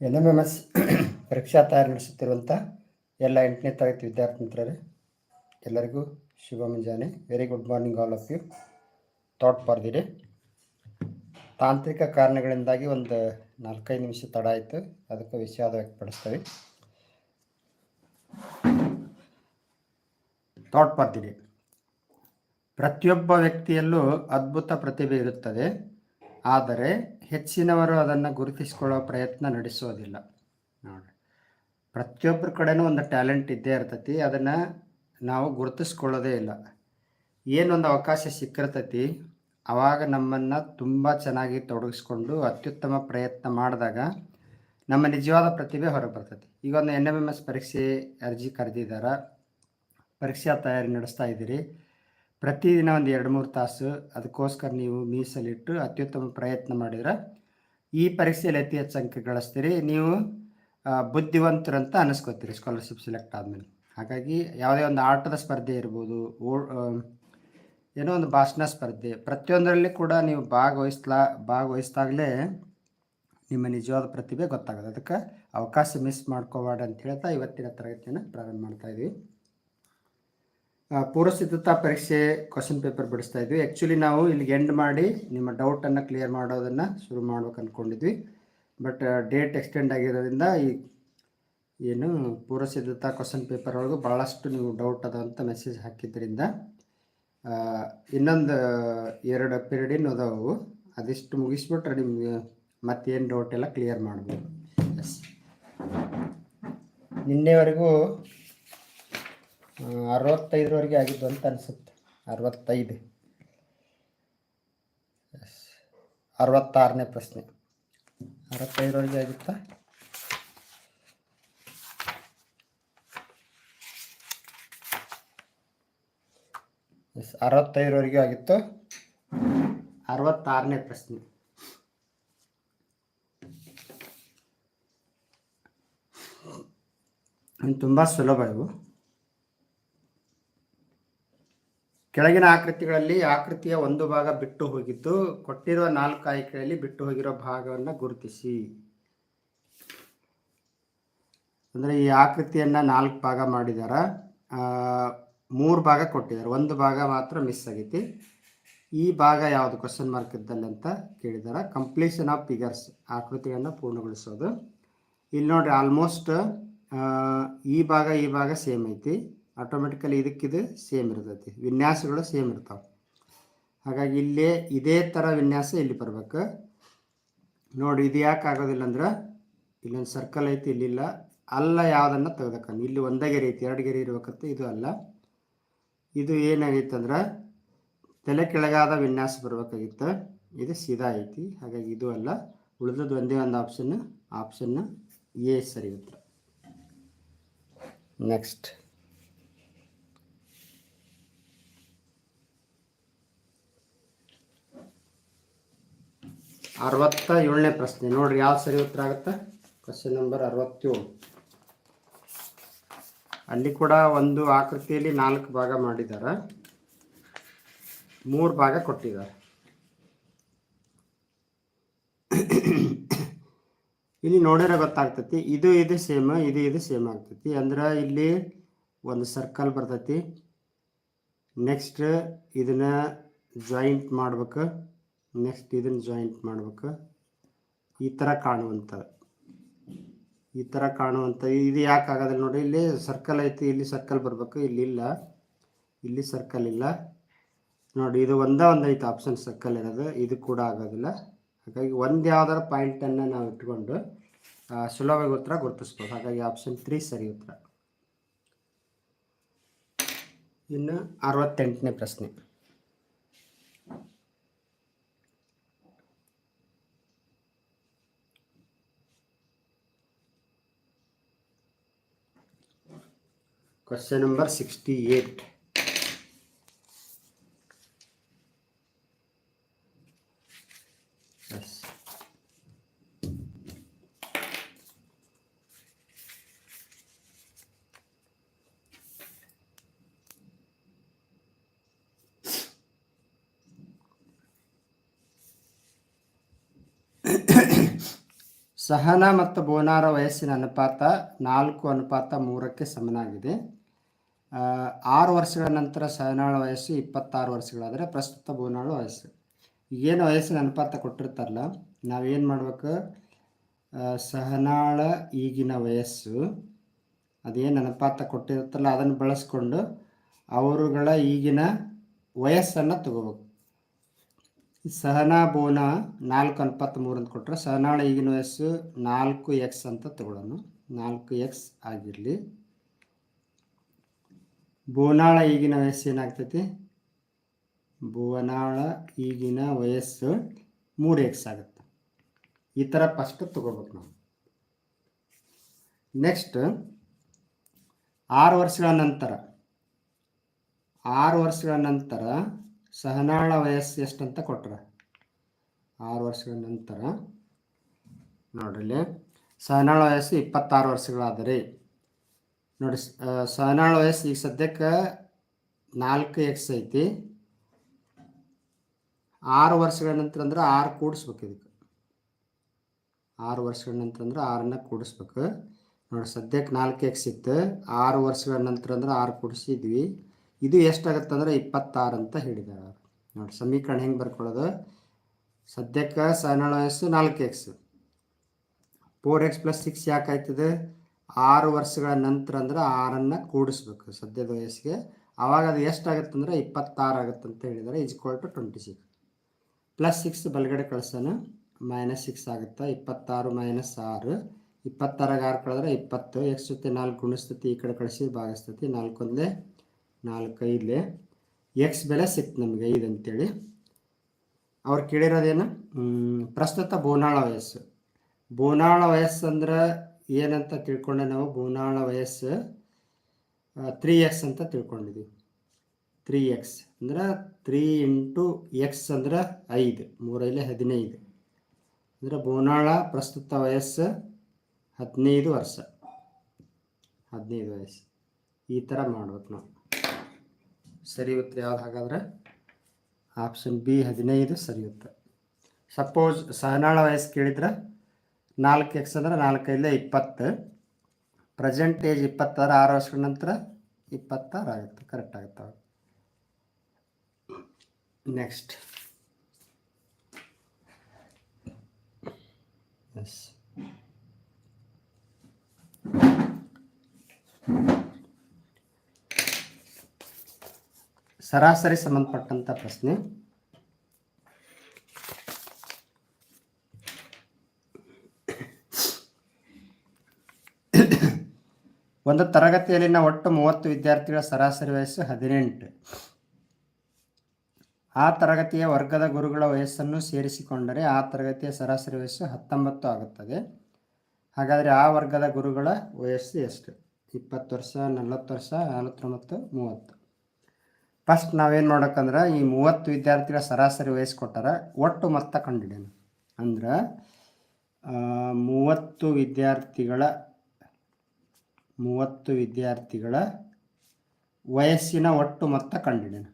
N M M S ಪರೀಕ್ಷಾ ತಯಾರಿ ನಡೆಸುತ್ತಿರುವಂಥ ಎಲ್ಲ ಎಂಟನೇ ತರಗತಿ ವಿದ್ಯಾರ್ಥಿ ಮಿತ್ರರೇ, ಎಲ್ಲರಿಗೂ ಶುಭ ಮುಂಜಾನೆ. Very good morning all of you thought day ತಾಂತ್ರಿಕ ಕಾರಣಗಳಿಂದಾಗಿ ಒಂದು ನಾಲ್ಕೈದು ನಿಮಿಷ ತಡ ಆಯಿತು. ಅದಕ್ಕೆ ವಿಷಾದ ವ್ಯಕ್ತಪಡಿಸ್ತೇವೆ. ಥಾಟ್ ಡೇ ಪ್ರತಿಯೊಬ್ಬ ವ್ಯಕ್ತಿಯಲ್ಲೂ ಅದ್ಭುತ ಪ್ರತಿಭೆ ಇರುತ್ತದೆ. ಆದರೆ ಹೆಚ್ಚಿನವರು ಅದನ್ನು ಗುರುತಿಸ್ಕೊಳ್ಳೋ ಪ್ರಯತ್ನ ನಡೆಸೋದಿಲ್ಲ. ನೋಡಿ ಪ್ರತಿಯೊಬ್ಬರ ಕಡೆನೂ ಒಂದು ಟ್ಯಾಲೆಂಟ್ ಇದ್ದೇ ಇರ್ತೈತಿ. ಅದನ್ನು ನಾವು ಗುರುತಿಸ್ಕೊಳ್ಳೋದೇ ಇಲ್ಲ. ಏನೊಂದು ಅವಕಾಶ ಸಿಕ್ಕಿರ್ತೈತಿ ಆವಾಗ ನಮ್ಮನ್ನು ತುಂಬ ಚೆನ್ನಾಗಿ ತೊಡಗಿಸ್ಕೊಂಡು ಅತ್ಯುತ್ತಮ ಪ್ರಯತ್ನ ಮಾಡಿದಾಗ ನಮ್ಮ ನಿಜವಾದ ಪ್ರತಿಭೆ ಹೊರಗೆ ಬರ್ತೈತಿ. ಈಗ ಒಂದು ಎನ್ ಎಂ ಎಂ ಎಸ್ ಪರೀಕ್ಷೆ ಅರ್ಜಿ ಕರೆದಿದ್ದಾರೆ ಪರೀಕ್ಷಾ ತಯಾರಿ ನಡೆಸ್ತಾ ಇದ್ದೀರಿ. ಪ್ರತಿದಿನ ಒಂದು ಎರಡು ಮೂರು ತಾಸು ಅದಕ್ಕೋಸ್ಕರ ನೀವು ಮೀಸಲಿಟ್ಟು ಅತ್ಯುತ್ತಮ ಪ್ರಯತ್ನ ಮಾಡಿದ್ರೆ ಈ ಪರೀಕ್ಷೆಯಲ್ಲಿ ಅತಿ ಹೆಚ್ಚು ಅಂಕ ಗಳಿಸ್ತೀರಿ. ನೀವು ಬುದ್ಧಿವಂತರು ಬುದ್ಧಿವಂತರಂತ ಅನಿಸ್ಕೋತೀರಿ ಸ್ಕಾಲರ್ಶಿಪ್ ಸೆಲೆಕ್ಟ್ ಆದಮೇಲೆ. ಹಾಗಾಗಿ ಯಾವುದೇ ಒಂದು ಆಟದ ಸ್ಪರ್ಧೆ ಇರ್ಬೋದು, ಓ ಏನೋ ಒಂದು ಭಾಷಣ ಸ್ಪರ್ಧೆ, ಪ್ರತಿಯೊಂದರಲ್ಲಿ ಕೂಡ ನೀವು ಭಾಗವಹಿಸ್ಲಾ, ಭಾಗವಹಿಸಿದಾಗಲೇ ನಿಮ್ಮ ನಿಜವಾದ ಪ್ರತಿಭೆ ಗೊತ್ತಾಗುತ್ತೆ. ಅದಕ್ಕೆ ಅವಕಾಶ ಮಿಸ್ ಮಾಡ್ಕೋಬಾರ್ದು ಅಂತ ಹೇಳ್ತಾ ಇವತ್ತಿನ ತರಗತಿಯನ್ನು ಪ್ರಾರಂಭ ಮಾಡ್ತಾ ಇದ್ವಿ. ಆ, ಪೂರ್ವ ಸಿದ್ಧತಾ ಪರೀಕ್ಷೆ ಕ್ವಶನ್ ಪೇಪರ್ ಬಿಡಿಸ್ತಾ ಇದ್ವಿ. ಆ್ಯಕ್ಚುಲಿ ನಾವು ಇಲ್ಲಿಗೆ ಎಂಡ್ ಮಾಡಿ ನಿಮ್ಮ ಡೌಟನ್ನು ಕ್ಲಿಯರ್ ಮಾಡೋದನ್ನು ಶುರು ಮಾಡ್ಬೇಕು ಅಂದ್ಕೊಂಡಿದ್ವಿ ಬಟ್ ಡೇಟ್ ಎಕ್ಸ್ಟೆಂಡ್ ಆಗಿರೋದ್ರಿಂದ ಈ ಏನು ಪೂರ್ವಸಿದ್ಧತಾ ಕ್ವಶನ್ ಪೇಪರ್ ಒಳಗೂ ಭಾಳಷ್ಟು ನೀವು ಡೌಟ್ ಅದ ಅಂತ ಮೆಸೇಜ್ ಹಾಕಿದ್ರಿಂದ ಇನ್ನೊಂದು ಎರಡು ಪಿರಿಯಡಿನ ಅದಾವು. ಅದಿಷ್ಟು ಮುಗಿಸ್ಬಿಟ್ರೆ ನಿಮಗೆ ಮತ್ತೇನು ಡೌಟ್ ಎಲ್ಲ ಕ್ಲಿಯರ್ ಮಾಡ್ಬೋದು. ಎಸ್ ನಿನ್ನೆವರೆಗೂ ಅರವತ್ತೈದರವರೆಗೆ ಆಗಿದ್ದು ಅಂತ ಅನಿಸುತ್ತೆ. ಅರವತ್ತೈದು. ಅರವತ್ತಾರನೇ ಪ್ರಶ್ನೆ. ಅರವತ್ತೈದರವರೆಗೆ ಆಗಿತ್ತಾ? ಎಸ್ ಅರವತ್ತೈದರವರೆಗೂ ಆಗಿತ್ತು. ಅರವತ್ತಾರನೇ ಪ್ರಶ್ನೆ. ತುಂಬ ಸುಲಭ ಇವು. ಕೆಳಗಿನ ಆಕೃತಿಗಳಲ್ಲಿ ಆಕೃತಿಯ ಒಂದು ಭಾಗ ಬಿಟ್ಟು ಹೋಗಿದ್ದು, ಕೊಟ್ಟಿರುವ ನಾಲ್ಕು ಆಯ್ಕೆಗಳಲ್ಲಿ ಬಿಟ್ಟು ಹೋಗಿರೋ ಭಾಗವನ್ನು ಗುರುತಿಸಿ. ಅಂದರೆ ಈ ಆಕೃತಿಯನ್ನು ನಾಲ್ಕು ಭಾಗ ಮಾಡಿದಾರ. ಮೂರು ಭಾಗ ಕೊಟ್ಟಿದ್ದಾರೆ. ಒಂದು ಭಾಗ ಮಾತ್ರ ಮಿಸ್ ಆಗೈತಿ. ಈ ಭಾಗ ಯಾವುದು ಕ್ವಶನ್ ಮಾರ್ಕ್ ಇದ್ದಲ್ಲಿ ಅಂತ ಕೇಳಿದ್ದಾರೆ ಕಂಪ್ಲೀಷನ್ ಆಫ್ ಫಿಗರ್ಸ್ ಆಕೃತಿಯನ್ನು ಪೂರ್ಣಗೊಳಿಸೋದು. ಇಲ್ಲಿ ನೋಡ್ರಿ ಆಲ್ಮೋಸ್ಟ್ ಈ ಭಾಗ ಈ ಭಾಗ ಸೇಮ್ ಐತಿ. ಆಟೋಮೆಟಿಕಲಿ ಇದಕ್ಕಿದು ಸೇಮ್ ಇರ್ತೈತಿ ವಿನ್ಯಾಸಗಳು ಸೇಮ್ ಇರ್ತಾವೆ. ಹಾಗಾಗಿ ಇಲ್ಲೇ ಇದೇ ಥರ ವಿನ್ಯಾಸ ಇಲ್ಲಿ ಬರ್ಬೇಕು. ನೋಡಿ, ಇದು ಯಾಕೆ ಆಗೋದಿಲ್ಲ ಅಂದ್ರೆ ಇಲ್ಲೊಂದು ಸರ್ಕಲ್ ಐತಿ ಇಲ್ಲಿಲ್ಲ ಅಲ್ಲ ಯಾವುದನ್ನು ತೆಗೆದಕ್ಕ ಇಲ್ಲಿ ಒಂದೇ ಗೆರೆ ಐತಿ, ಎರಡು ಗೆರೆ ಇರ್ಬೇಕಂತ ಇದು ಅಲ್ಲ. ಇದು ಏನಾಗೈತಂದ್ರೆ ತಲೆ ಕೆಳಗಾದ ವಿನ್ಯಾಸ ಬರಬೇಕಾಗಿತ್ತು. ಇದು ಸೀದಾ ಐತಿ. ಹಾಗಾಗಿ ಇದು ಅಲ್ಲ. ಉಳಿದದ್ದು ಒಂದೇ ಒಂದು ಆಪ್ಷನ್ ಆಪ್ಷನ್ ಎ ಸರಿ ಉತ್ತರ. ನೆಕ್ಸ್ಟ್ ಅರವತ್ತ ಏಳನೇ ಪ್ರಶ್ನೆ. ನೋಡ್ರಿ ಯಾವ ಸರಿ ಉತ್ತರ ಆಗುತ್ತೆ? ಕ್ವಶನ್ ನಂಬರ್ ಅರವತ್ತೇಳು. ಅಲ್ಲಿ ಕೂಡ ಒಂದು ಆಕೃತಿಯಲ್ಲಿ ನಾಲ್ಕು ಭಾಗ ಮಾಡಿದ್ದಾರೆ. ಮೂರು ಭಾಗ ಕೊಟ್ಟಿದ್ದಾರೆ. ಇಲ್ಲಿ ನೋಡಿದ್ರೆ ಗೊತ್ತಾಗ್ತೈತಿ, ಇದು ಇದು ಸೇಮ್ ಇದು ಇದು ಸೇಮ್ ಆಗ್ತೈತಿ. ಅಂದ್ರೆ ಇಲ್ಲಿ ಒಂದು ಸರ್ಕಲ್ ಬರ್ತೈತಿ. ನೆಕ್ಸ್ಟ್ ಇದನ್ನ ಜಾಯಿಂಟ್ ಮಾಡ್ಬೇಕು. ನೆಕ್ಸ್ಟ್ ಇದನ್ನು ಜಾಯಿಂಟ್ ಮಾಡ್ಬೇಕು. ಈ ಥರ ಕಾಣುವಂಥ ಈ ಥರ ಕಾಣುವಂಥ ಇದು ಯಾಕೆ ಆಗೋದಿಲ್ಲ ನೋಡಿ ಇಲ್ಲಿ ಸರ್ಕಲ್ ಐತಿ, ಇಲ್ಲಿ ಸರ್ಕಲ್ ಬರಬೇಕು, ಇಲ್ಲಿ ಇಲ್ಲ, ಇಲ್ಲಿ ಸರ್ಕಲ್ ಇಲ್ಲ. ನೋಡಿ ಇದು ಒಂದೇ ಒಂದು ಐತೆ ಆಪ್ಷನ್ ಸರ್ಕಲ್ ಇರೋದು, ಇದು ಕೂಡ ಆಗೋದಿಲ್ಲ. ಹಾಗಾಗಿ ಒಂದು ಯಾವ್ದಾರ ಪಾಯಿಂಟನ್ನು ನಾವು ಇಟ್ಕೊಂಡು ಸುಲಭವಾಗಿ ಉತ್ತರ ಗುರುತಿಸ್ಬೋದು. ಹಾಗಾಗಿ ಆಪ್ಷನ್ ತ್ರೀ ಸರಿ ಉತ್ತರ. ಇನ್ನು ಅರವತ್ತೆಂಟನೇ ಪ್ರಶ್ನೆ. Question number sixty eight Sahana ಮತ್ತು ಬೋನಾರ ವಯಸ್ಸಿನ ಅನುಪಾತ ನಾಲ್ಕು ಅನುಪಾತ ಮೂರಕ್ಕೆ ಸಮನಾಗಿದೆ. ಆರು ವರ್ಷಗಳ ನಂತರ ಸಹನಾಳ ವಯಸ್ಸು ಇಪ್ಪತ್ತಾರು ವರ್ಷಗಳಾದರೆ ಪ್ರಸ್ತುತ ಬೋನಾಳ ವಯಸ್ಸು. ಏನು ವಯಸ್ಸಿನ ಅನುಪಾತ ಕೊಟ್ಟಿರ್ತಾರಲ್ಲ, ನಾವೇನು ಮಾಡ್ಬೇಕು? ಸಹನಾಳ ಈಗಿನ ವಯಸ್ಸು, ಅದೇನು ಅನುಪಾತ ಕೊಟ್ಟಿರುತ್ತಲ್ಲ ಅದನ್ನು ಬಳಸ್ಕೊಂಡು ಅವರುಗಳ ಈಗಿನ ವಯಸ್ಸನ್ನು ತಗೋಬೇಕು. ಸಹನಾ ಬೋನ ನಾಲ್ಕು ಅನುಪಾತ ಮೂರು ಅಂತ ಕೊಟ್ಟರೆ ಸಹನಾಳ ಈಗಿನ ವಯಸ್ಸು ನಾಲ್ಕು ಎಕ್ಸ್ ಅಂತ ತಗೊಳ್ಳೋಣ. ನಾಲ್ಕು ಎಕ್ಸ್ ಆಗಿರಲಿ. ಬೋನಾಳ ಈಗಿನ ವಯಸ್ಸು ಏನಾಗ್ತೈತಿ? ಬೋನಾಳ ಈಗಿನ ವಯಸ್ಸು ಮೂರು ಎಕ್ಸ್ ಆಗುತ್ತೆ. ಈ ಥರ ಫಸ್ಟ್ ತಗೋಬೇಕು ನಾವು. ನೆಕ್ಸ್ಟ್ ಆರು ವರ್ಷಗಳ ನಂತರ. ಆರು ವರ್ಷಗಳ ನಂತರ ಸಹನಾಳ ವಯಸ್ಸು ಎಷ್ಟಂತ ಕೊಟ್ರ? ಆರು ವರ್ಷಗಳ ನಂತರ. ನೋಡ್ರಿ ಸಹನಾಳ ವಯಸ್ಸು ಇಪ್ಪತ್ತಾರು ವರ್ಷಗಳಾದರೆ. ನೋಡಿ ಸ- ಆ, ವಯಸ್ಸು ಈಗ ಸದ್ಯಕ್ಕೆ ನಾಲ್ಕು ಎಕ್ಸ್ ಐತಿ. ಆರು ವರ್ಷಗಳ ನಂತರ ಅಂದ್ರೆ ಆರು ಕೂಡಿಸ್ಬೇಕು ಇದಕ್ಕೆ. ಆರು ವರ್ಷಗಳ ನಂತರ ಅಂದ್ರೆ ಆರನ್ನ ಕೂಡಿಸ್ಬೇಕು. ನೋಡಿ ಸದ್ಯಕ್ಕೆ ನಾಲ್ಕು ಎಕ್ಸ್ ಇತ್ತು. ಆರು ವರ್ಷಗಳ ನಂತರ ಅಂದ್ರೆ ಆರು ಕೂಡಿಸಿದ್ವಿ. ಇದು ಎಷ್ಟಾಗತ್ತೆ ಅಂದ್ರೆ ಇಪ್ಪತ್ತಾರು ಅಂತ ಹೇಳಿದ್ದಾರೆ ಅವ್ರು. ನೋಡಿ ಸಮೀಕರಣ ಹೆಂಗೆ ಬರ್ಕೊಳ್ಳೋದು? ಸದ್ಯಕ್ಕೆ ಸಹನಾಳ ವಯಸ್ಸು ನಾಲ್ಕು X four X plus six ಯಾಕೆ ಆಯ್ತದೆ? ಆರು ವರ್ಷಗಳ ನಂತರ ಅಂದ್ರೆ ಆರನ್ನು ಕೂಡಿಸ್ಬೇಕು ಸದ್ಯದ ವಯಸ್ಸಿಗೆ. ಆವಾಗ ಅದು ಎಷ್ಟಾಗುತ್ತೆ ಅಂದರೆ ಇಪ್ಪತ್ತಾರು ಆಗುತ್ತೆ ಅಂತ ಹೇಳಿದ್ದಾರೆ. Equal to twenty six. Plus six ಬಲಗಡೆ ಕಳ್ಸೋಣ. ಮೈನಸ್ ಸಿಕ್ಸ್ ಆಗುತ್ತೆ? ಇಪ್ಪತ್ತಾರು ಮೈನಸ್ ಆರು. ಇಪ್ಪತ್ತಾರಾಗ ಆರು ಕಳೆದ್ರೆ ಇಪ್ಪತ್ತು. ಎಕ್ಸ್ ಜೊತೆ ನಾಲ್ಕು ಗುಣಿಸ್ತತಿ, ಈ ಕಡೆ ಕಳಿಸಿ ಭಾಗಿಸ್ತತಿ. ನಾಲ್ಕು ಒಂದೇ ನಾಲ್ಕು ಐದಲೆ. ಎಕ್ಸ್ ಬೆಲೆ ಸಿಕ್ತು ನಮಗೆ ಐದು ಅಂತೇಳಿ. ಅವ್ರು ಕೇಳಿರೋದೇನು? ಪ್ರಸ್ತುತ ಬೋನಾಳ ವಯಸ್ಸು. ಬೋನಾಳ ವಯಸ್ಸು ಅಂದ್ರೆ ಏನಂತ ತಿಳ್ಕೊಂಡೆ ನಾವು? ಬೋನಾಳ ವಯಸ್ಸು ತ್ರೀ ಎಕ್ಸ್ ಅಂತ ತಿಳ್ಕೊಂಡಿದ್ದೀವಿ ತ್ರೀ ಎಕ್ಸ್ ಅಂದ್ರೆ ತ್ರೀ ಇಂಟು ಎಕ್ಸ್ ಅಂದ್ರೆ ಐದು, ಮೂರೈಲೆ ಹದಿನೈದು. ಅಂದ್ರೆ ಬೋನಾಳ ಪ್ರಸ್ತುತ ವಯಸ್ಸು ಹದಿನೈದು ವರ್ಷ. ಹದಿನೈದು ವಯಸ್ಸು. ಈ ಥರ ಮಾಡ್ಬೇಕು ನಾವು. ಸರಿ ಉತ್ತರ ಯಾವ್ದು ಹಾಗಾದ್ರೆ? ಆಪ್ಷನ್ ಬಿ ಹದಿನೈದು ಸರಿ ಉತ್ತರ ಸಪೋಸ್ ಸಹನಾಳ ವಯಸ್ಸು ಕೇಳಿದ್ರೆ? ನಾಲ್ಕು ಎಕ್ಸ್ ಅಂದರೆ ನಾಲ್ಕೈದಲೇ ಇಪ್ಪತ್ತು. ಪ್ರೆಸೆಂಟ್ ಏಜ್ ಇಪ್ಪತ್ತಾರು, ಆರು ವರ್ಷಗಳ ನಂತರ ಇಪ್ಪತ್ತಾರು ಆಗುತ್ತೆ. ಕರೆಕ್ಟ್ ಆಗುತ್ತೆ? ನೆಕ್ಸ್ಟ್ ಎಸ್ ಸರಾಸರಿ ಸಂಬಂಧಪಟ್ಟಂಥ ಪ್ರಶ್ನೆ. ಒಂದು ತರಗತಿಯಲ್ಲಿನ ಒಟ್ಟು ಮೂವತ್ತು ವಿದ್ಯಾರ್ಥಿಗಳ ಸರಾಸರಿ ವಯಸ್ಸು ಹದಿನೆಂಟು. ಆ ತರಗತಿಯ ವರ್ಗದ ಗುರುಗಳ ವಯಸ್ಸನ್ನು ಸೇರಿಸಿಕೊಂಡರೆ ಆ ತರಗತಿಯ ಸರಾಸರಿ ವಯಸ್ಸು ಹತ್ತೊಂಬತ್ತು ಆಗುತ್ತದೆ. ಹಾಗಾದರೆ ಆ ವರ್ಗದ ಗುರುಗಳ ವಯಸ್ಸು ಎಷ್ಟು? ಇಪ್ಪತ್ತು ವರ್ಷ, ನಲವತ್ತು ವರ್ಷ, ನಲವತ್ತೊಂಬತ್ತು, ಮೂವತ್ತು. ಫಸ್ಟ್ ನಾವೇನು ಮಾಡೋಕ್ಕಂದ್ರೆ ಈ ಮೂವತ್ತು ವಿದ್ಯಾರ್ಥಿಗಳ ಸರಾಸರಿ ವಯಸ್ಸು ಕೊಟ್ಟಾರ ಒಟ್ಟು ಮೊತ್ತ ಕಂಡಿಡೋಣ ಅಂದ್ರೆ ಮೂವತ್ತು ವಿದ್ಯಾರ್ಥಿಗಳ ಮೂವತ್ತು ವಿದ್ಯಾರ್ಥಿಗಳ ವಯಸ್ಸಿನ ಒಟ್ಟು ಮೊತ್ತ ಕಂಡಿಡಿಯೋಣ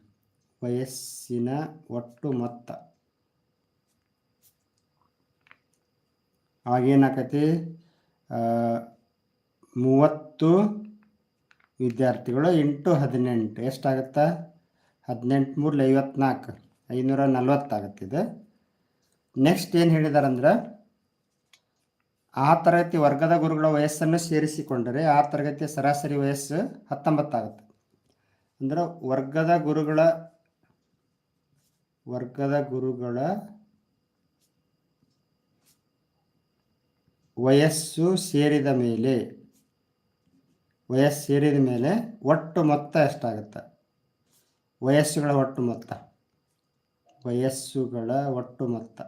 ವಯಸ್ಸಿನ ಒಟ್ಟು ಮೊತ್ತ. ಆಗೇನಾಕತಿ ಮೂವತ್ತು ವಿದ್ಯಾರ್ಥಿಗಳು ಎಂಟು ಹದಿನೆಂಟು. ಎಷ್ಟಾಗುತ್ತೆ? ಹದಿನೆಂಟು ಮೂರಲ್ಲಿ ಐವತ್ನಾಲ್ಕು. ಐನೂರ ನಲ್ವತ್ತಾಗತ್ತಿದೆ ನೆಕ್ಸ್ಟ್ ಏನು ಹೇಳಿದಾರಂದ್ರೆ ಆ ತರಗತಿ ವರ್ಗದ ಗುರುಗಳ ವಯಸ್ಸನ್ನು ಸೇರಿಸಿಕೊಂಡರೆ ಆ ತರಗತಿಯ ಸರಾಸರಿ ವಯಸ್ಸು ಹತ್ತೊಂಬತ್ತಾಗುತ್ತೆ. ಅಂದ್ರೆ ವರ್ಗದ ಗುರುಗಳ ವರ್ಗದ ಗುರುಗಳ ವಯಸ್ಸು ಸೇರಿದ ಮೇಲೆ, ವಯಸ್ಸು ಸೇರಿದ ಮೇಲೆ ಒಟ್ಟು ಮೊತ್ತ ಎಷ್ಟಾಗುತ್ತೆ? ವಯಸ್ಸುಗಳ ಒಟ್ಟು ಮೊತ್ತ. ವಯಸ್ಸುಗಳ ಒಟ್ಟು ಮೊತ್ತ.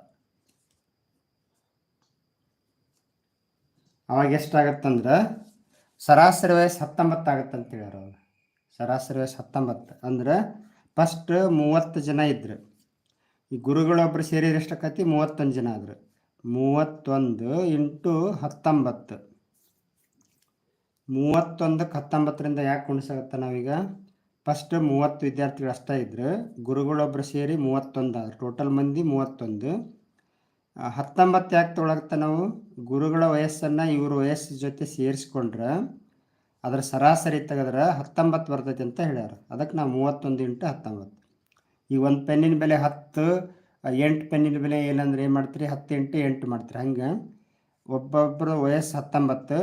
ಅವಾಗ ಎಷ್ಟಾಗತ್ತಂದ್ರೆ ಸರಾಸರಿ ವಯಸ್ಸು ಹತ್ತೊಂಬತ್ತು ಆಗುತ್ತೆ ಅಂತ ಹೇಳ್ಯಾರ ಅವ್ರು. ಸರಾಸರಿ ವಯಸ್ಸು ಹತ್ತೊಂಬತ್ತು. ಅಂದ್ರೆ ಫಸ್ಟ್ ಮೂವತ್ತು ಜನ ಇದ್ರು. ಈ ಗುರುಗಳೊಬ್ಬರು ಸೇರಿದ್ರೆ ಎಷ್ಟಕ್ಕತಿ? ಮೂವತ್ತೊಂದು ಜನ ಆದ್ರು. ಮೂವತ್ತೊಂದು ಇಂಟು ಹತ್ತೊಂಬತ್ತು. ಮೂವತ್ತೊಂದಕ್ಕೆ ಹತ್ತೊಂಬತ್ತರಿಂದ ಯಾಕೆ ಕುಣಿಸಾಗತ್ತೆ ನಾವೀಗ? ಫಸ್ಟ್ ಮೂವತ್ತು ವಿದ್ಯಾರ್ಥಿಗಳು ಅಷ್ಟೇ ಇದ್ರು. ಗುರುಗಳೊಬ್ಬರು ಸೇರಿ ಮೂವತ್ತೊಂದು ಆದ್ರು ಟೋಟಲ್ ಮಂದಿ ಮೂವತ್ತೊಂದು. ಹತ್ತೊಂಬತ್ತು ಯಾಕೆ ತೊಳಗತ್ತ ನಾವು? ಗುರುಗಳ ವಯಸ್ಸನ್ನು ಇವ್ರ ವಯಸ್ಸು ಜೊತೆ ಸೇರಿಸ್ಕೊಂಡ್ರೆ ಅದರ ಸರಾಸರಿ ತೆಗೆದ್ರೆ ಹತ್ತೊಂಬತ್ತು ಬರ್ತೈತಿ ಅಂತ ಹೇಳ್ಯಾರ. ಅದಕ್ಕೆ ನಾವು ಮೂವತ್ತೊಂದು ಇಂಟು ಹತ್ತೊಂಬತ್ತು. ಈಗ ಒಂದು ಪೆನ್ನಿನ ಬೆಲೆ ಹತ್ತು, ಎಂಟು ಪೆನ್ನಿನ ಬೆಲೆ ಏನಂದ್ರೆ ಏನು ಮಾಡ್ತೀರಿ? ಹತ್ತು ಎಂಟು ಎಂಟು ಮಾಡ್ತೀರಿ. ಹಂಗೆ ಒಬ್ಬೊಬ್ಬರ ವಯಸ್ಸು ಹತ್ತೊಂಬತ್ತು,